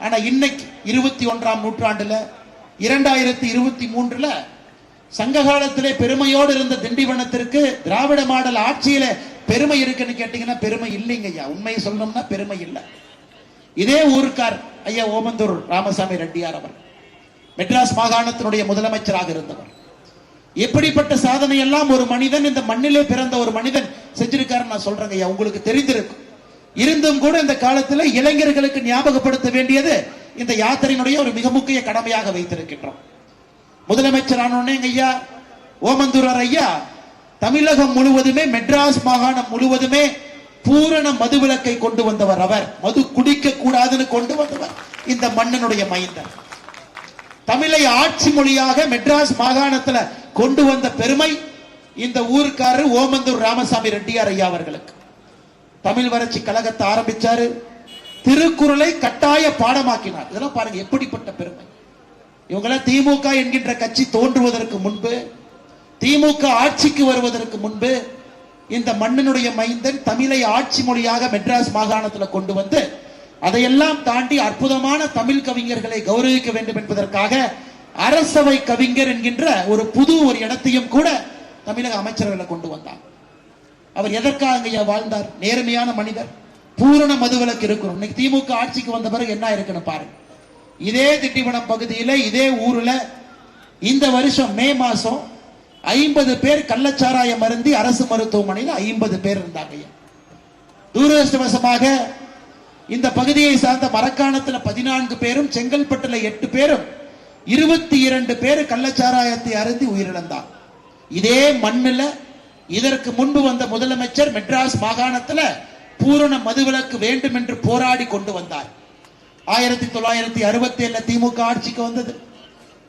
ஆனா இன்னைக்கு இருபத்தி ஒன்றாம் நூற்றாண்டுல இரண்டாயிரத்தி இருபத்தி மூன்றுல சங்க காலத்திலே பெருமையோடு இருந்த திண்டிவனத்திற்கு திராவிட மாடல் ஆட்சியில பெருமை இருக்குன்னு கேட்டீங்கன்னா பெருமை இல்லைங்க ஐயா. உண்மையை சொல்லணும்னா பெருமை இல்லை. இதே ஊருக்கார் ஐயா ஓமந்தூர் ராமசாமி ரெட்டியார் அவர். மெட்ராஸ் மாகாணத்தினுடைய முதலமைச்சராக இருந்தவர். எப்படிப்பட்ட சாதனை எல்லாம் ஒரு மனிதன் இந்த மண்ணிலே பிறந்த ஒரு மனிதன் செஞ்சிருக்காருன்னு நான் சொல்றேங்க ஐயா. உங்களுக்கு தெரிந்திருக்கும். இருந்தும் கூட இந்த காலத்துல இளைஞர்களுக்கு ஞாபகப்படுத்த வேண்டியது இந்த யாத்திரையினுடைய ஒரு மிக முக்கிய கடமையாக வைத்திருக்கின்றோம். முதலமைச்சர் ஆனோடனே எங்க ஐயா ஓமந்தூரர் ஐயா தமிழகம் முழுவதுமே மெட்ராஸ் மாகாணம் முழுவதுமே பூரண மதுவிலக்கை கொண்டு வந்தவர் அவர். மது குடிக்க கூடாதுன்னு கொண்டு வந்தவர் இந்த மன்னனுடைய மைந்தன் தமிழை ஆட்சி மொழியாக மெட்ராஸ் மாகாணத்துல கொண்டு வந்த பெருமை இந்த ஊருக்காரர் ஓமந்தூர் ராமசாமி ரெட்டியார் ஐயா அவர்களுக்கு. தமிழ் வறட்சி கழகத்தை ஆரம்பிச்சாரு. திருக்குறளை கட்டாய பாடமாக்கினார். இதெல்லாம் பாருங்க எப்படிப்பட்ட பெருமை. இவங்கெல்லாம் திமுக என்கின்ற கட்சி தோன்றுவதற்கு முன்பு திமுக ஆட்சிக்கு வருவதற்கு முன்பு இந்த மண்ணினுடைய மைந்தன் தமிழை ஆட்சி மொழியாக மெட்ராஸ் மாகாணத்தில் கொண்டு வந்து அதையெல்லாம் தாண்டி அற்புதமான தமிழ் கவிஞர்களை கௌரவிக்க வேண்டும் என்பதற்காக அரசவை கவிஞர் என்கின்ற ஒரு புது ஒரு இடத்தையும் கூட தமிழக அமைச்சர்களை கொண்டு வந்தான். அவர் எதற்காக ஐயா வாழ்ந்தார்? நேர்மையான மனிதர். பூரண மதுவிலக்கு இருக்கிறோம். இன்னைக்கு திமுக ஆட்சிக்கு வந்த பிறகு என்ன இருக்குன்னு பாருங்க. இதே திட்டிவனம் பகுதியில இதே ஊர்ல இந்த வருஷம் மே மாசம் ஐம்பது பேர் கள்ளச்சாராயம் மருந்தி அரசு மருத்துவமனையில் ஐம்பது பேர் இருந்தாங்க ஐயா. துரதிருஷ்டவசமாக இந்த பகுதியை சார்ந்த மரக்காணத்துல பதினான்கு பேரும் செங்கல்பட்டுல எட்டு பேரும் இருபத்தி இரண்டு பேர் கள்ளச்சாராயத்தை அருந்தி உயிரிழந்தார். இதே மண்ணுல இதற்கு முன்பு வந்த முதலமைச்சர் மெட்ராஸ் மாகாணத்தில் பூரண மதுவிலக்கு வேண்டும் என்று போராடி கொண்டு வந்தார். ஆயிரத்தி தொள்ளாயிரத்தி அறுபத்தி ஏழுல திமுக ஆட்சிக்கு வந்தது.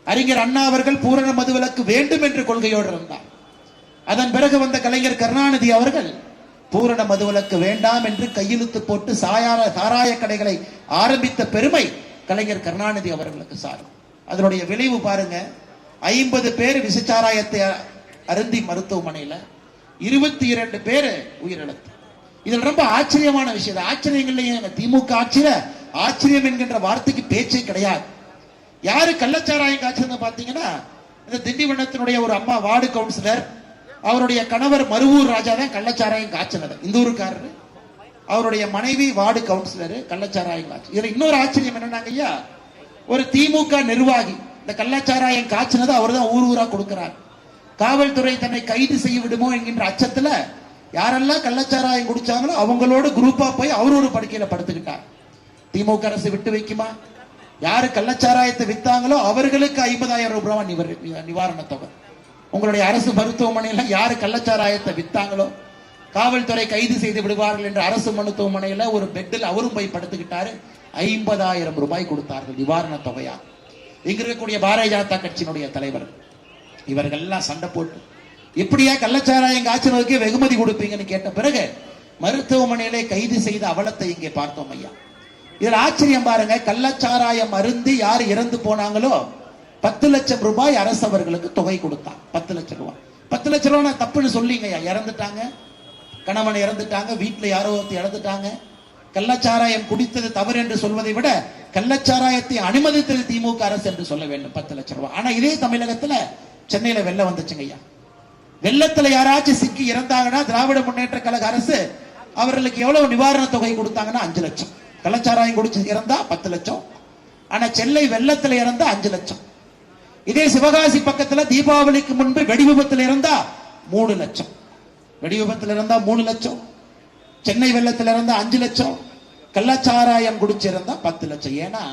அறிஞர் அண்ணா அவர்கள் பூரண மதுவிலக்கு வேண்டும் என்று கொள்கையோடு இருந்தார். அதன் பிறகு வந்த கலைஞர் கருணாநிதி அவர்கள் பூரண மதுவிலக்கு வேண்டாம் என்று கையெழுத்து போட்டு சாயார சாராய கடைகளை ஆரம்பித்த பெருமை கலைஞர் கருணாநிதி அவர்களுக்கு சாரும். அதனுடைய விளைவு பாருங்க ஐம்பது பேர் விசச்சாராயத்தை அருந்தி மருத்துவமனையில் இருபத்தி இரண்டு பேர் உயிரிழப்பு இதில் ரொம்ப ஆச்சரியமான விஷயம். இது ஆச்சரியங்கள்லயே திமுக ஆட்சியில ஆச்சரியம் என்கின்ற வார்த்தைக்கு பேச்சே கிடையாது. யாரு கள்ளச்சாராயம் காய்ச்சல் பாத்தீங்கன்னா இந்த திண்டிவனத்தினுடைய ஒரு அம்மா வார்டு கவுன்சிலர் அவருடைய கணவர் மருவூர் ராஜா தான் கள்ளச்சாராயம் காய்ச்சனது. இந்த ஊருக்காரர் அவருடைய மனைவி வார்டு கவுன்சிலர் கள்ளச்சாராயம் காய்ச்சல் இதுல இன்னொரு ஆச்சரியம் என்னன்னாங்க ஐயா ஒரு திமுக நிர்வாகி இந்த கள்ளச்சாராயம் காய்ச்சினது அவர் தான் ஊர் ஊரா கொடுக்கிறார். காவல்துறை தன்னை கைது செய்ய விடுமோ என்கின்ற அச்சத்துல யாரெல்லாம் கள்ளச்சாராயம் குடிச்சாங்களோ அவங்களோட குரூப்பா போய் அவர் ஒரு படுக்கையில படுத்துக்கிட்டார். திமுக அரசு விட்டு வைக்குமா? யாரு கள்ளச்சாராயத்தை வித்தாங்களோ அவர்களுக்கு ஐம்பதாயிரம் ரூபாய் நிவாரணத் தொகை. உங்களுடைய அரசு மருத்துவமனையில யாரு கள்ளச்சாராயத்தை வித்தாங்களோ காவல்துறை கைது செய்து விடுவார்கள் என்று அரசு மருத்துவமனையில ஒரு பெட்டில் அவரும் போய் படுத்துக்கிட்டாரு. ஐம்பதாயிரம் ரூபாய் கொடுத்தார்கள் நிவாரண தொகையா. இங்க இருக்கக்கூடிய பாரதிய ஜனதா கட்சியினுடைய தலைவர். இவர்கள் எல்லாம் சண்டை போட்டு இப்படியா கள்ளச்சாராயம் காய்ச்சலுக்கு வெகுமதி கொடுப்பீங்கன்னு கேட்ட பிறகு மருத்துவமனையிலே கைது செய்த அவலத்தை இங்கே பார்த்தோம் ஐயா. இதுல ஆச்சரியம் பாருங்க கள்ளச்சாராயம் மருந்து யார் இறந்து போனாங்களோ பத்து லட்சம் ரூபாய் அரசு அவர்களுக்கு தொகை கொடுத்தான் பத்து லட்சம் ரூபாய் பத்து லட்சம் ரூபாய் நான் தப்புன்னு சொல்லிங்க ஐயா இறந்துட்டாங்க. கணவன் இறந்துட்டாங்க வீட்டுல யாரோ ஒருத்தர் இறந்துட்டாங்க கள்ளச்சாராயம் குடித்தது தவறு என்று சொல்வதை விட கள்ளச்சாராயத்தை அனுமதித்தது திமுக அரசு என்று சொல்ல வேண்டும் பத்து லட்சம் ரூபாய் ஆனா இதே தமிழகத்துல சென்னையில வெள்ளம் வந்துச்சுங்க ஐயா. வெள்ளத்துல யாராச்சும் சிக்கி இறந்தாங்கன்னா திராவிட முன்னேற்ற கழக அரசு அவர்களுக்கு எவ்வளவு நிவாரண தொகை கொடுத்தாங்கன்னா அஞ்சு லட்சம். கள்ளச்சாராயம் குடிச்சு இறந்தா பத்து லட்சம். ஆனா சென்னை வெள்ளத்துல இறந்தா அஞ்சு லட்சம். இதே சிவகாசி பக்கத்துல தீபாவளிக்கு முன்பு வெடி விபத்துல இருந்தா மூணு லட்சம். வெடி விபத்துல இருந்தா மூணு லட்சம். சென்னை வெள்ளத்துல இருந்தா அஞ்சு லட்சம். கள்ளச்சாராயம் குடிச்சிருந்தா பத்து லட்சம். ஏன்னா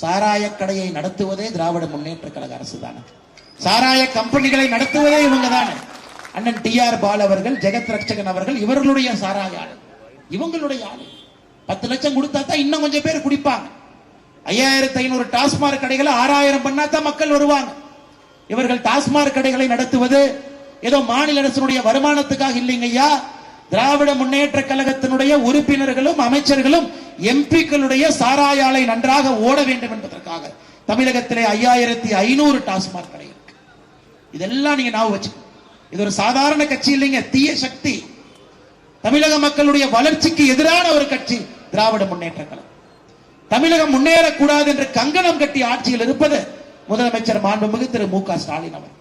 சாராய கடையை நடத்துவதே திராவிட முன்னேற்ற கழக அரசு தானே சாராய கம்பெனிகளை நடத்துவதே இவங்க தானே அண்ணன் டி ஆர் பால் அவர்கள் ஜெகத் ரட்சகன் அவர்கள் இவர்களுடைய சாராய ஆளு. இவங்களுடைய ஆளு. பத்து லட்சம் கொடுத்தா தான் இன்னும் கொஞ்சம் பேர் குடிப்பாங்க. ஐயாயிரத்தி ஐநூறு டாஸ்மாக் கடைகளை ஆறாயிரம் பண்ணா தான் மக்கள் வருவாங்க. இவர்கள் டாஸ்மாக் கடைகளை நடத்துவது ஏதோ மாநில அரசினுடைய வருமானத்துக்காக இல்லைங்க ஐயா. திராவிட முன்னேற்ற கழகத்தினுடைய உறுப்பினர்களும் அமைச்சர்களும் எம்பிக்களுடைய சாராய ஆலை நன்றாக ஓட வேண்டும் என்பதற்காக தமிழகத்திலே ஐயாயிரத்தி ஐநூறு டாஸ்மாக் கடை இதெல்லாம் நீங்க ஞாபகம் வச்சு இது ஒரு சாதாரண கட்சி இல்லைங்க தீய சக்தி. தமிழக மக்களுடைய வளர்ச்சிக்கு எதிரான ஒரு கட்சி திராவிட முன்னேற்ற கழகம். தமிழகம் முன்னேறக்கூடாது என்று கங்கணம் கட்டி ஆட்சியில் இருப்பது முதலமைச்சர் மாண்புமிகு திரு மு க ஸ்டாலின் அவர்